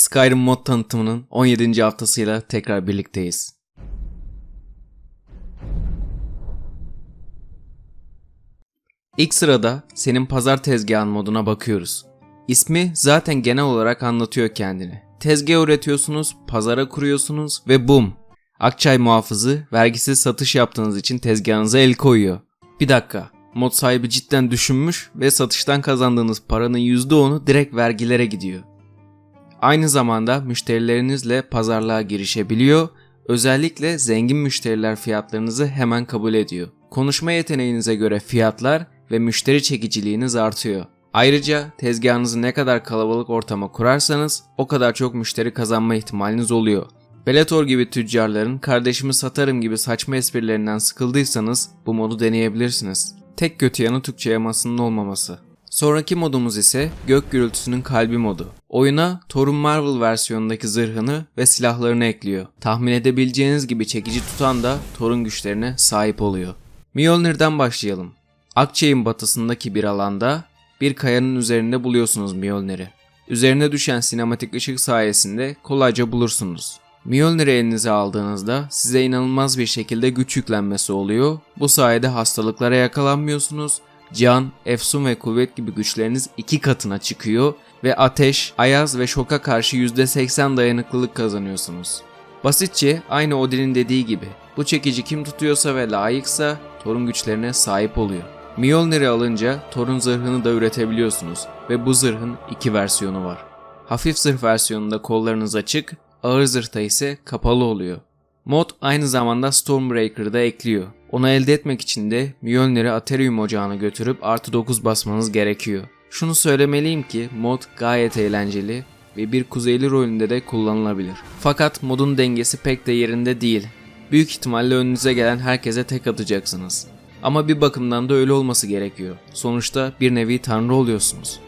Skyrim mod tanıtımının 17. haftasıyla tekrar birlikteyiz. İlk sırada senin pazar tezgahın moduna bakıyoruz. İsmi zaten genel olarak anlatıyor kendini. Tezgah üretiyorsunuz, pazara kuruyorsunuz ve bum! Akçay muhafızı vergisiz satış yaptığınız için tezgahınıza el koyuyor. Bir dakika, mod sahibi cidden düşünmüş ve satıştan kazandığınız paranın %10'u direkt vergilere gidiyor. Aynı zamanda müşterilerinizle pazarlığa girişebiliyor, özellikle zengin müşteriler fiyatlarınızı hemen kabul ediyor. Konuşma yeteneğinize göre fiyatlar ve müşteri çekiciliğiniz artıyor. Ayrıca tezgahınızı ne kadar kalabalık ortama kurarsanız o kadar çok müşteri kazanma ihtimaliniz oluyor. Bellator gibi tüccarların kardeşimi satarım gibi saçma esprilerinden sıkıldıysanız bu modu deneyebilirsiniz. Tek kötü yanı Türkçe yamasının olmaması. Sonraki modumuz ise gök gürültüsünün kalbi modu. Oyuna Thor'un Marvel versiyonundaki zırhını ve silahlarını ekliyor. Tahmin edebileceğiniz gibi çekici tutan da Thor'un güçlerine sahip oluyor. Mjolnir'den başlayalım. Akçay'ın batısındaki bir alanda bir kayanın üzerinde buluyorsunuz Mjolnir'i. Üzerine düşen sinematik ışık sayesinde kolayca bulursunuz. Mjolnir'i elinize aldığınızda size inanılmaz bir şekilde güç yüklenmesi oluyor. Bu sayede hastalıklara yakalanmıyorsunuz. Can, efsun ve kuvvet gibi güçleriniz iki katına çıkıyor ve ateş, ayaz ve şoka karşı %80 dayanıklılık kazanıyorsunuz. Basitçe aynı Odin'in dediği gibi bu çekici kim tutuyorsa ve layıksa Thor'un güçlerine sahip oluyor. Mjolnir'i alınca Thor'un zırhını da üretebiliyorsunuz ve bu zırhın iki versiyonu var. Hafif zırh versiyonunda kollarınız açık, ağır zırhta ise kapalı oluyor. Mod aynı zamanda Stormbreaker'ı da ekliyor. Onu elde etmek için de Mjolnir'i Aterium ocağına götürüp artı 9 basmanız gerekiyor. Şunu söylemeliyim ki mod gayet eğlenceli ve bir kuzeyli rolünde de kullanılabilir. Fakat modun dengesi pek de yerinde değil. Büyük ihtimalle önünüze gelen herkese tek atacaksınız. Ama bir bakımdan da öyle olması gerekiyor. Sonuçta bir nevi tanrı oluyorsunuz.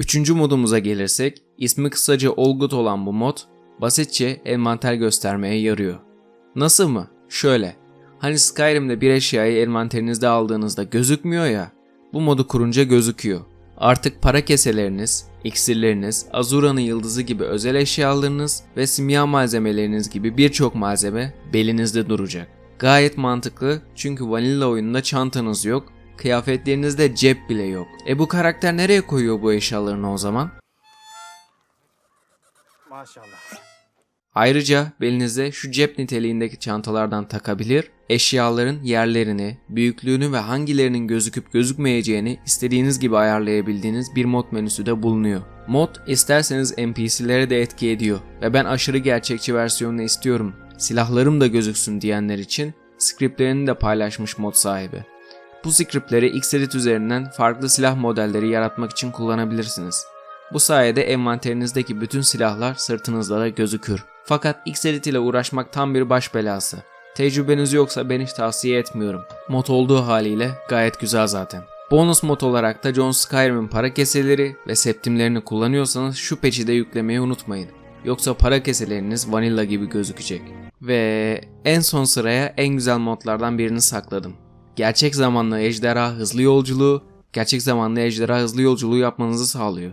Üçüncü modumuza gelirsek, ismi kısaca Olgut olan bu mod, basitçe envanter göstermeye yarıyor. Nasıl mı? Şöyle. Hani Skyrim'de bir eşyayı envanterinizde aldığınızda gözükmüyor ya, bu modu kurunca gözüküyor. Artık para keseleriniz, iksirleriniz, Azura'nın yıldızı gibi özel eşyalarınız ve simya malzemeleriniz gibi birçok malzeme belinizde duracak. Gayet mantıklı çünkü vanilla oyununda çantanız yok, kıyafetlerinizde cep bile yok. E bu karakter nereye koyuyor bu eşyalarını o zaman? Maşallah. Ayrıca belinize şu cep niteliğindeki çantalardan takabilir, eşyaların yerlerini, büyüklüğünü ve hangilerinin gözüküp gözükmeyeceğini istediğiniz gibi ayarlayabildiğiniz bir mod menüsü de bulunuyor. Mod isterseniz NPC'lere de etki ediyor ve ben aşırı gerçekçi versiyonunu istiyorum, silahlarım da gözüksün diyenler için scriptlerini de paylaşmış mod sahibi. Bu scriptleri Xedit üzerinden farklı silah modelleri yaratmak için kullanabilirsiniz. Bu sayede envanterinizdeki bütün silahlar sırtınızda da gözükür. Fakat Xedit ile uğraşmak tam bir baş belası. Tecrübeniz yoksa ben hiç tavsiye etmiyorum. Mod olduğu haliyle gayet güzel zaten. Bonus mod olarak da John Skyrim'in para keseleri ve septimlerini kullanıyorsanız şu peçi de yüklemeyi unutmayın. Yoksa para keseleriniz vanilla gibi gözükecek. Ve en son sıraya en güzel modlardan birini sakladım. Gerçek zamanlı ejderha hızlı yolculuğu, gerçek zamanlı ejderha hızlı yolculuğu yapmanızı sağlıyor.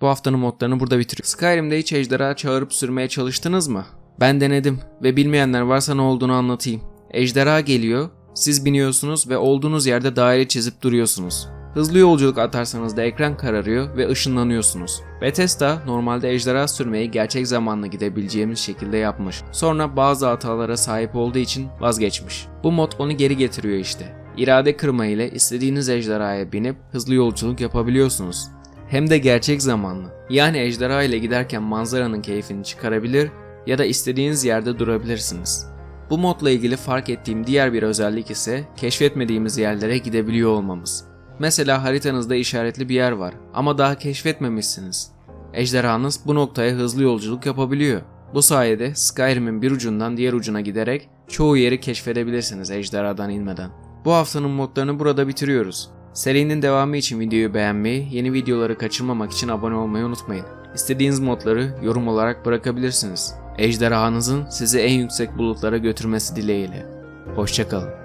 Bu haftanın modlarını burada bitiriyorum. Skyrim'de hiç ejderha çağırıp sürmeye çalıştınız mı? Ben denedim ve bilmeyenler varsa ne olduğunu anlatayım. Ejderha geliyor, siz biniyorsunuz ve olduğunuz yerde daire çizip duruyorsunuz. Hızlı yolculuk atarsanız da ekran kararıyor ve ışınlanıyorsunuz. Bethesda normalde ejderha sürmeyi gerçek zamanlı gidebileceğimiz şekilde yapmış. Sonra bazı hatalara sahip olduğu için vazgeçmiş. Bu mod onu geri getiriyor işte. İrade kırma ile istediğiniz ejderhaya binip hızlı yolculuk yapabiliyorsunuz. Hem de gerçek zamanlı. Yani ejderha ile giderken manzaranın keyfini çıkarabilir ya da istediğiniz yerde durabilirsiniz. Bu modla ilgili fark ettiğim diğer bir özellik ise keşfetmediğimiz yerlere gidebiliyor olmamız. Mesela haritanızda işaretli bir yer var ama daha keşfetmemişsiniz. Ejderhanız bu noktaya hızlı yolculuk yapabiliyor. Bu sayede Skyrim'in bir ucundan diğer ucuna giderek çoğu yeri keşfedebilirsiniz ejderhadan inmeden. Bu haftanın modlarını burada bitiriyoruz. Serinin devamı için videoyu beğenmeyi, yeni videoları kaçırmamak için abone olmayı unutmayın. İstediğiniz modları yorum olarak bırakabilirsiniz. Ejderhanızın sizi en yüksek bulutlara götürmesi dileğiyle. Hoşçakalın.